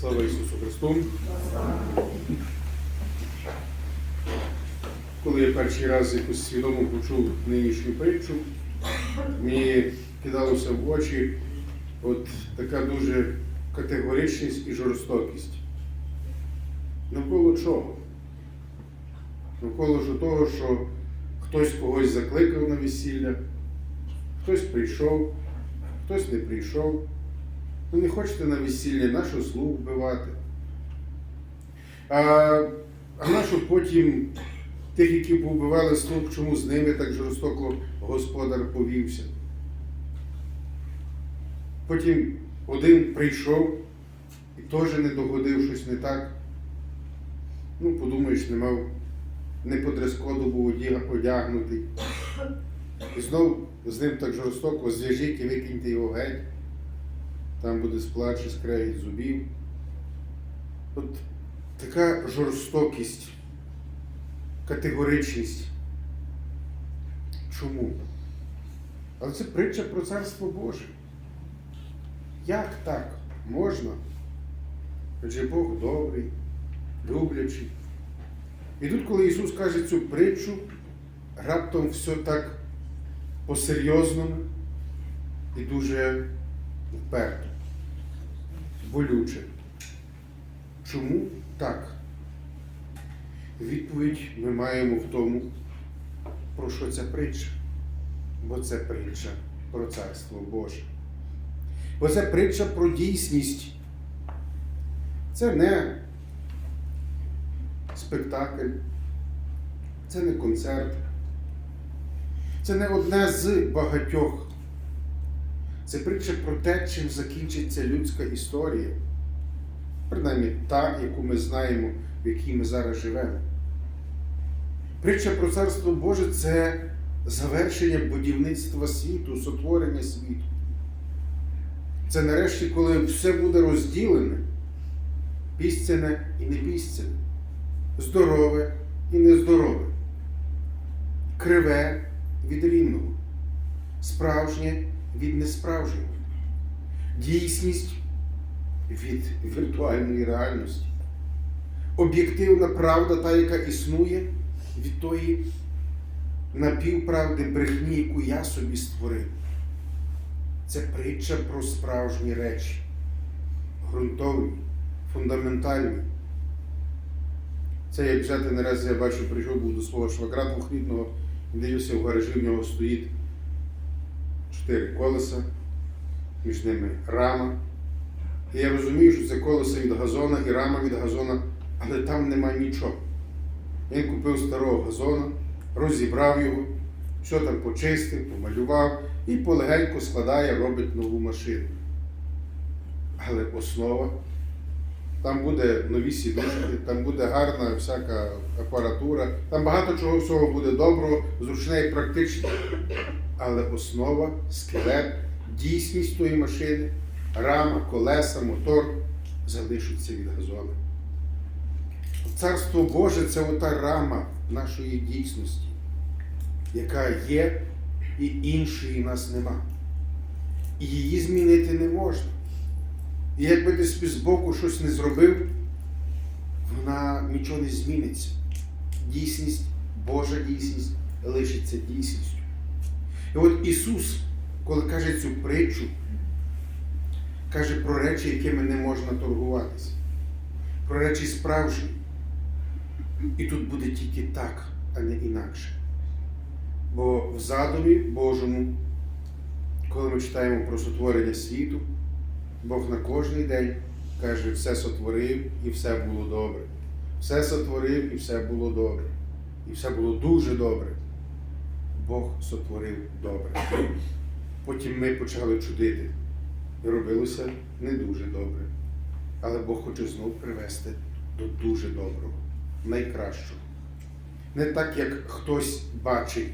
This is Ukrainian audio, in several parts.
Слава Ісусу Христу! Коли я перший раз якось свідомо почув нинішню притчу, мені кидалося в очі от така дуже категоричність і жорстокість. Навколо чого? Навколо ж того, що хтось когось закликав на весілля, хтось прийшов, хтось не прийшов. Ви не хочете на весілля нашу слуг вбивати. А, а нашу потім тих, які повбивали слуг, чому з ними так жорстоко господар повівся. Потім один прийшов і теж не догодив щось не так. Ну, подумаєш, не мав, не по дрес-коду був одягнутий. І знов з ним так жорстоко зв'яжіть і викиньте його геть. Там буде сплач і скрегіт зубів. От така жорстокість, категоричність. Чому? Але це притча про царство Боже. Як так можна? Адже Бог добрий, люблячий. І тут, коли Ісус каже цю притчу, раптом все так по-серйозному і дуже вперто, болюче. Чому так? Відповідь ми маємо в тому, про що ця притча. Бо це притча про Царство Боже. Бо це притча про дійсність. Це не спектакль, це не концерт, це не одне з багатьох. Це притча про те, чим закінчиться людська історія. Принаймні та, яку ми знаємо, в якій ми зараз живемо. Притча про Царство Боже це завершення будівництва світу, сотворення світу. Це нарешті, коли все буде розділене, пістяне і непістяне, здорове і нездорове, криве від рівного, справжнє від несправжнього, дійсність від віртуальної реальності, об'єктивна правда, та, яка існує від тої напівправди брехні, яку я собі створив. Це притча про справжні речі, ґрунтовні, фундаментальні. Це як взяти наразі, я бачу, прийшов був до свого швагра двохлітного, дивився, в гаражі в нього стоїть чотири колеса, між ними рама. І я розумію, що це колесо від газона і рама від газона, але там нема нічого. Він купив старого газона, розібрав його, все там почистив, помалював і полегенько складає, робить нову машину. Але основа, там буде нові сідушки, там буде гарна всяка апаратура, там багато чого всього буде доброго, зручне і практичне. Але основа, скелет, дійсність тої машини, рама, колеса, мотор залишаться від газона. Царство Боже це ота рама нашої дійсності, яка є і іншої нас нема. І її змінити не можна. І якби ти собі збоку щось не зробив, вона нічого не зміниться. Дійсність, Божа дійсність лишиться дійсністю. І от Ісус, коли каже цю притчу, каже про речі, якими не можна торгуватися, про речі справжні. І тут буде тільки так, а не інакше. Бо в задумі Божому, коли ми читаємо про сотворення світу, Бог на кожний день каже, все сотворив і все було добре. Все сотворив і все було добре. І все було дуже добре. Бог сотворив добре. Потім ми почали чудити. Робилося не дуже добре. Але Бог хоче знов привести до дуже доброго, найкращого. Не так, як хтось бачить,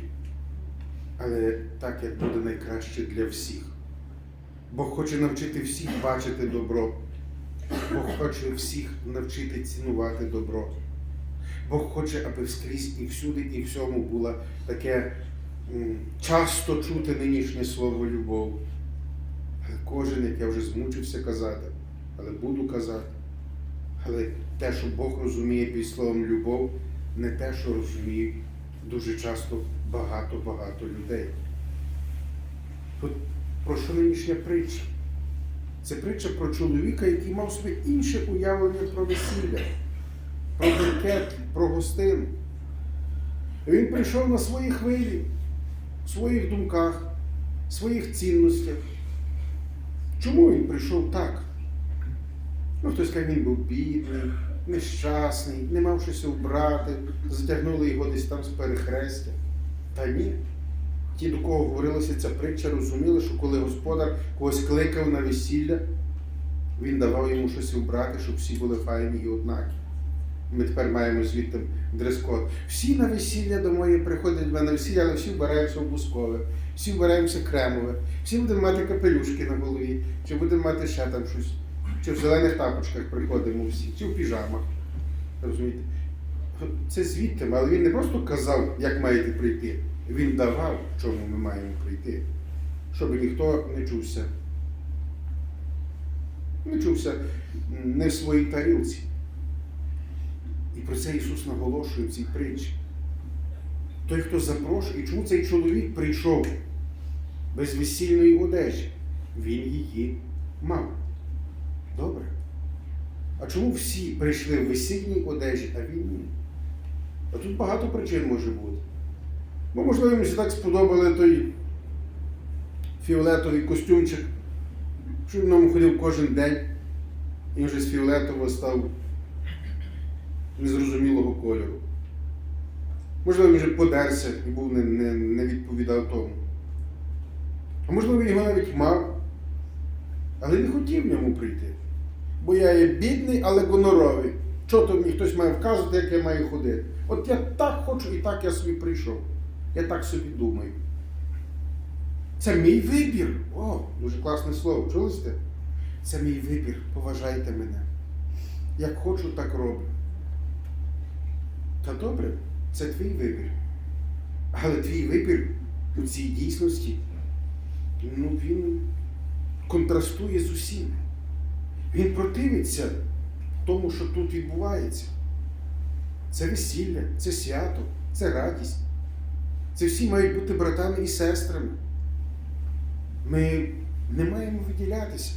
але так, як буде найкраще для всіх. Бог хоче навчити всіх бачити добро. Бог хоче всіх навчити цінувати добро. Бог хоче, аби скрізь і всюди, і всьому було таке часто чути нинішнє слово любов. Але кожен, як я вже змучився казати, але буду казати, Але те, що Бог розуміє під словом любов, не те, що розуміють дуже часто багато-багато людей. Тут про що нинішня притча? Це притча про чоловіка, який мав собі інше уявлення про весілля, про бенкет, про гостину. Він прийшов на свої хвилі, в своїх думках, в своїх цінностях. Чому він прийшов так? Ну, хтось каже, він був бідний, нещасний, не мав щось вбрати, затягнули його десь там з перехрестя. Та ні. Ті, до кого говорилася ця притча, розуміли, що коли господар когось кликав на весілля, він давав йому щось вбрати, щоб всі були файні і однакі. Ми тепер маємо звідти дрес-код. Всі на весілля до моєї приходять до мене весілля, але всі вбираємося в бускове, всі вбираємося кремове, всі будемо мати капелюшки на голові, чи будемо мати ще там щось, чи в зелених тапочках приходимо всі, чи в піжамах. Розумієте? Це звідти, але він не просто казав, як маєте прийти. Він давав, в чому ми маємо прийти, щоб ніхто не чувся. Не чувся не в своїй тарілці. І про це Ісус наголошує в цій притчі. Той, хто запрошує, і чому цей чоловік прийшов без весільної одежі? Він її мав. Добре. А чому всі прийшли в весільній одежі, а він ні? А тут багато причин може бути. Бо, можливо, йому так сподобали той фіолетовий костюмчик, що він ньому ходив кожен день, і вже з фіолетового став незрозумілого кольору. Можливо, він вже подерся і був не, не, не відповідав тому. А можливо, його навіть мав, але не хотів в ньому прийти. Бо я є бідний, але гоноровий. Що то мені хтось має вказувати, як я маю ходити? От я так хочу і так я собі прийшов. Я так собі думаю. Це мій вибір. О, дуже класне слово. Чули сте? Це мій вибір. Поважайте мене. Як хочу, так роблю. Та добре, це твій вибір. Але твій вибір у цій дійсності, ну він контрастує з усім. Він противиться тому, що тут відбувається. Це весілля, це свято, це радість. Це всі мають бути братами і сестрами. Ми не маємо виділятися.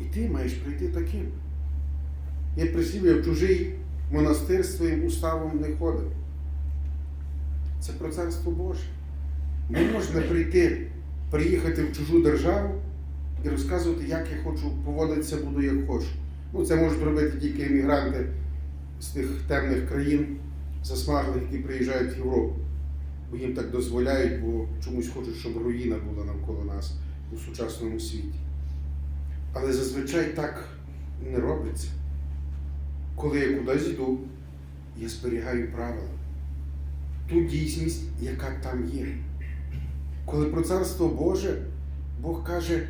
І ти маєш прийти таким. Я присів, я в чужий монастир своїм уставом не ходив. Це про царство Боже. Не можна прийти, приїхати в чужу державу і розказувати, як я хочу поводитися, буду як хочу. Ну, це можуть робити тільки емігранти з тих темних країн, засмаглих, які приїжджають в Європу. Бо їм так дозволяють, бо чомусь хочуть, щоб руїна була навколо нас у сучасному світі. Але зазвичай так не робиться. Коли я кудись йду, я зберігаю правила, ту дійсність, яка там є. Коли про царство Боже, Бог каже,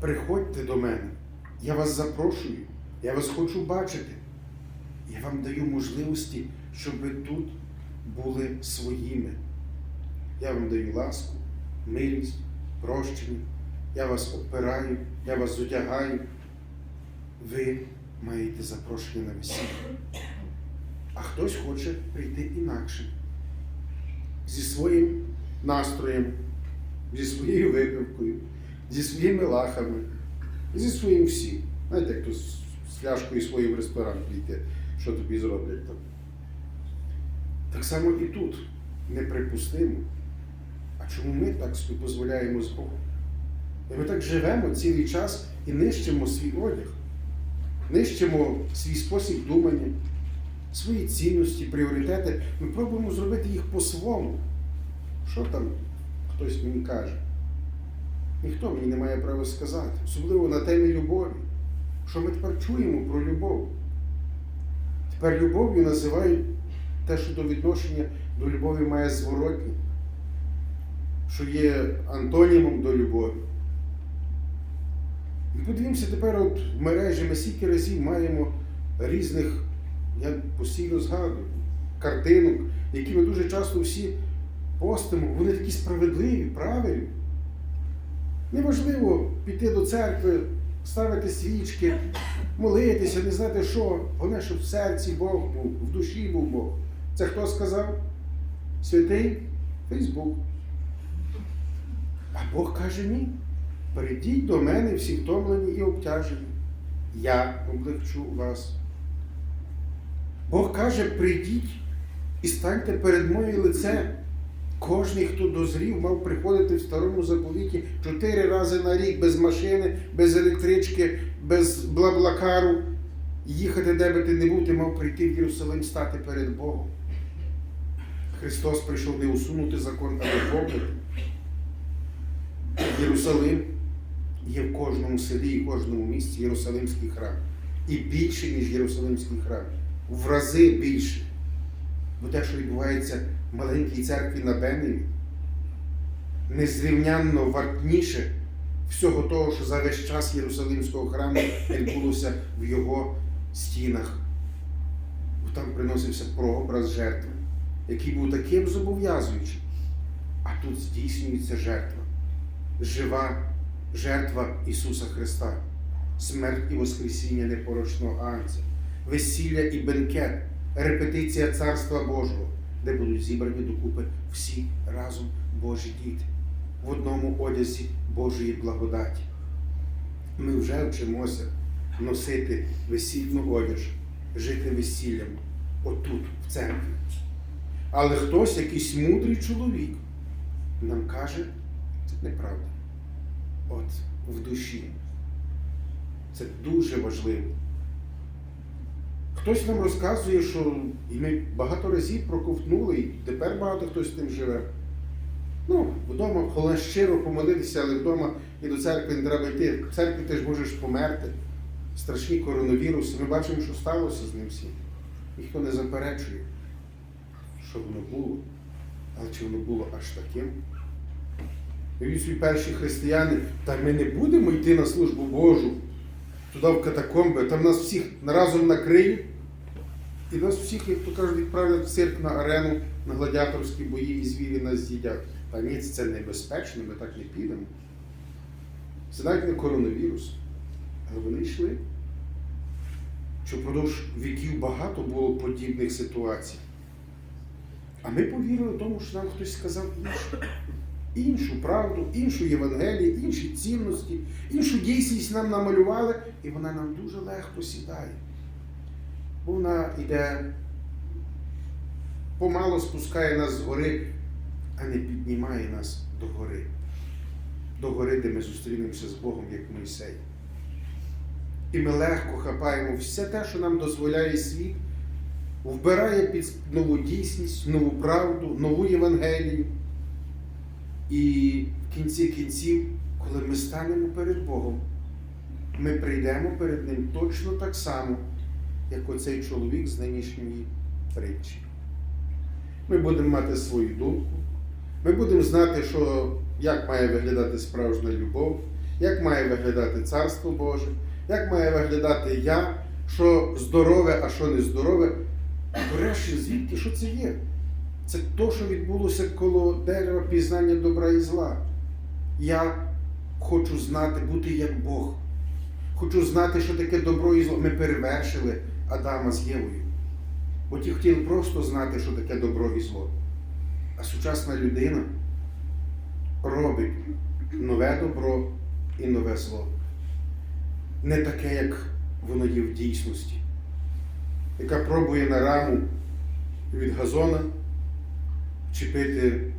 приходьте до мене, я вас запрошую, я вас хочу бачити. Я вам даю можливості, щоб ви тут були своїми. Я вам даю ласку, милість, прощення. Я вас обпираю, я вас одягаю. Ви маєте запрошення на весілля. А хтось хоче прийти інакше. Зі своїм настроєм, зі своєю випивкою, зі своїми лахами, зі своїм всім. Знаєте, як то з своєю в ресторан прийти, що тобі зроблять там. Так само і тут неприпустимо. А чому ми так собі дозволяємо з Богом? І ми так живемо цілий час і нищимо свій одяг, нищимо свій спосіб думання, свої цінності, пріоритети. Ми пробуємо зробити їх по-своєму. Що там хтось мені каже? Ніхто мені не має права сказати, особливо на темі любові. Що ми тепер чуємо про любов? Тепер любов'ю називають те, що до відношення до любові має зворотні, що є антонімом до любові. Подивімося тепер от в мережі, ми стільки разів маємо різних, я постійно згадую, картинок, які ми дуже часто всі постимо, вони такі справедливі, правильні. Неважливо піти до церкви ставити свічки, молитися, не знати що. Головне, щоб в серці Бог був, в душі був Бог. Це хто сказав? Святий Фейсбук. А Бог каже ні. Прийдіть до мене всі втомлені і обтяжені. Я облегчу вас. Бог каже, прийдіть і станьте перед моїм лицем. Кожний, хто дозрів, мав приходити в старому заповіті чотири рази на рік без машини, без електрички, без блаблакару. Їхати, де би ти не був, ти мав прийти в Єрусалим стати перед Богом. Христос прийшов не усунути закон, а виповнити. Єрусалим є в кожному селі і кожному місті Єрусалимський храм. І більше, ніж Єрусалимський храм. В рази більше. Бо те, що відбувається в маленькій церкві на Беневі, незрівнянно вартніше всього того, що за весь час Єрусалимського храму відбулося в його стінах. Бо там приносився прообраз жертви, який був таким зобов'язуючим. А тут здійснюється жертва. Жива жертва Ісуса Христа, смерть і Воскресіння непорочного Агнця, весілля і бенкет, репетиція Царства Божого, де будуть зібрані докупи всі разом Божі діти в одному одязі Божої благодаті. Ми вже вчимося носити весільну одяж, жити весіллям отут, в церкві. Але хтось, якийсь мудрий чоловік, нам каже, це неправда. От в душі. Це дуже важливо. Хтось нам розказує, що і ми багато разів проковтнули, і тепер багато хто з тим живе. Ну, вдома головне щиро помолитися, але вдома і до церкви не треба йти. В церкві ти ж можеш померти. Страшні коронавіруси. Ми бачимо, що сталося з ним всім. Ніхто не заперечує, що воно було. Але чи воно було аж таким? Собі перші християни, та ми не будемо йти на службу Божу туди в катакомби, там нас всіх разом накриють, і нас всіх, як то кажуть, відправлять в цирк на арену, на гладіаторські бої і звірі нас з'їдять. Та ні, це небезпечно, ми так не підемо. Це навіть не коронавірус. Але вони йшли. Що впродовж віків багато було подібних ситуацій. А ми повірили тому, що нам хтось сказав інше іншу правду, іншу Євангелію, інші цінності, іншу дійсність нам намалювали, і вона нам дуже легко сідає. Бо вона йде, помало спускає нас з гори, а не піднімає нас до гори. До гори, де ми зустрінемося з Богом, як Мойсей. І ми легко хапаємо все те, що нам дозволяє світ, вбирає під нову дійсність, нову правду, нову Євангелію. І в кінці кінців, коли ми станемо перед Богом, ми прийдемо перед Ним точно так само, як оцей чоловік з нинішньої притчі. Ми будемо мати свою думку, ми будемо знати, що, як має виглядати справжня любов, як має виглядати Царство Боже, як має виглядати я, що здорове, а що не здорове. Врешті, звідки що це є? Це то, що відбулося коло дерева пізнання добра і зла. Я хочу знати, бути як Бог. Хочу знати, що таке добро і зло. Ми перевершили Адама з Євою. Бо ті хотіли просто знати, що таке добро і зло. А сучасна людина робить нове добро і нове зло. Не таке, як воно є в дійсності, яка пробує на раму від газона чіпити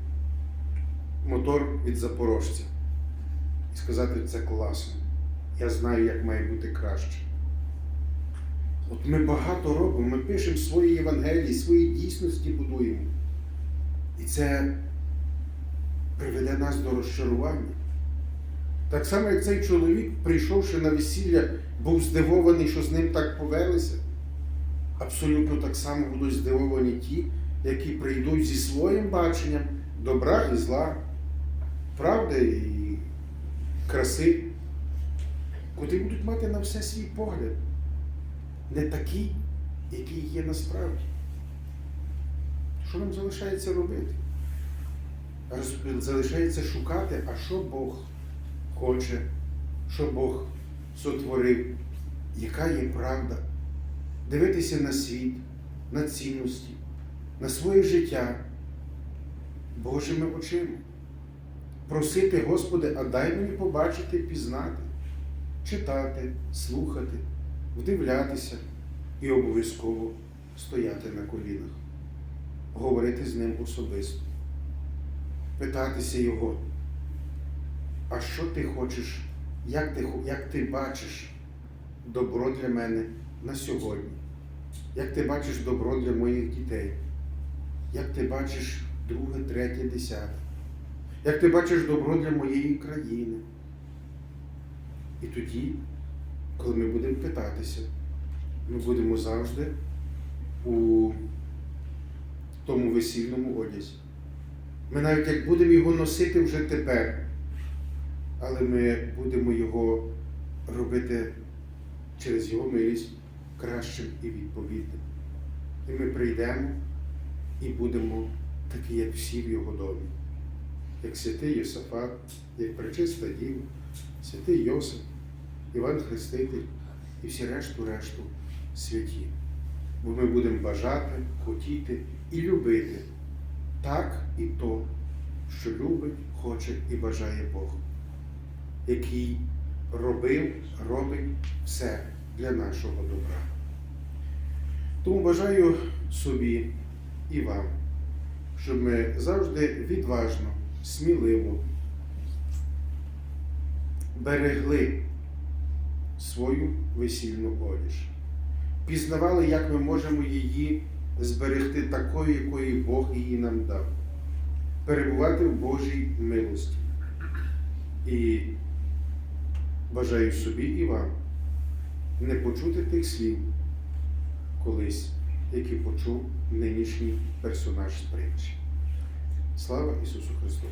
мотор від запорожця і сказати, це класно. Я знаю, як має бути краще. От ми багато робимо, ми пишемо свої Євангелії, свої дійсності будуємо. І це приведе нас до розчарування. Так само, як цей чоловік, прийшовши на весілля, був здивований, що з ним так повелися. Абсолютно так само будуть здивовані ті, які прийдуть зі своїм баченням добра і зла, правди і краси, куди будуть мати на все свій погляд, не такий, який є насправді. Що нам залишається робити? Залишається шукати, а що Бог хоче, що Бог сотворив, яка є правда, дивитися на світ, на цінності, на своє життя Божими очима. Просити, Господи, а дай мені побачити, пізнати, читати, слухати, вдивлятися і обов'язково стояти на колінах, говорити з ним особисто, питатися Його, а що ти хочеш, як ти, як ти бачиш добро для мене на сьогодні? Як ти бачиш добро для моїх дітей? Як ти бачиш друге, третє, десяте? Як ти бачиш добро для моєї країни? І тоді, коли ми будемо питатися, ми будемо завжди у тому весільному одязі. Ми навіть як будемо його носити вже тепер, але ми будемо його робити через його милість кращим і відповідним. І ми прийдемо і будемо такі, як всі в його домі, як святий Єсафат, як пречиста Діва, святий Йосип, Іван Хреститель і всі решту решту святі. Бо ми будемо бажати, хотіти і любити так і то, що любить, хоче і бажає Бог, який робив, робить все для нашого добра. Тому бажаю собі і вам, щоб ми завжди відважно, сміливо берегли свою весільну одіж, пізнавали, як ми можемо її зберегти такою, якою Бог її нам дав, перебувати в Божій милості. І бажаю собі і вам не почути тих слів колись, які почув нинішній персонаж з притчі. Слава Ісусу Христу!